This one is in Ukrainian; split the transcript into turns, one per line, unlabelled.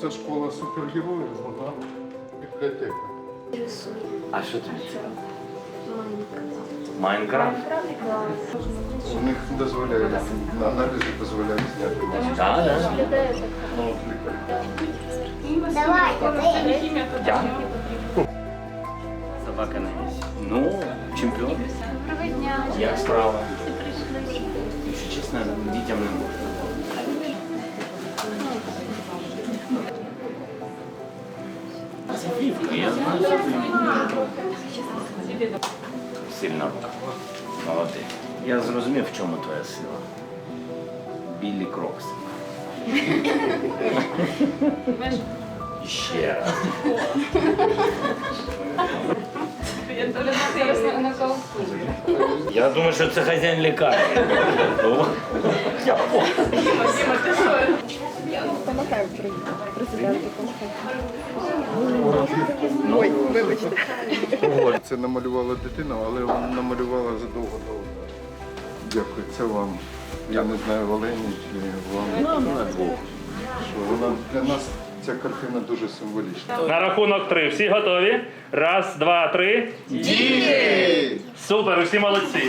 Це школа супергероїв, вона бібліотека.
А що це? Майнкрафт?
У них дозволяють, аналізи дозволяють зняти маску.
Так, так.
Лікар.
Я? Собака на місці. Ну, чемпіон. Як справа? Якщо чесно, дітям не можна. Це вівка, я знаю. Сильна рука. Молодець. Я зрозумів, в чому твоя сила. Білі крокси. Ще раз. Я думаю, що це хазяїн лікарні. О, Я
Помахай президенту.
Це намалювала дитина, але вона намалювала задовго до удару. Дякую, це вам. Я не знаю, Олені чи вам.
Нам на двох.
Що вона для нас ця картина дуже символічна.
На рахунок три. Всі готові? Раз, два, три. Супер, усі молодці.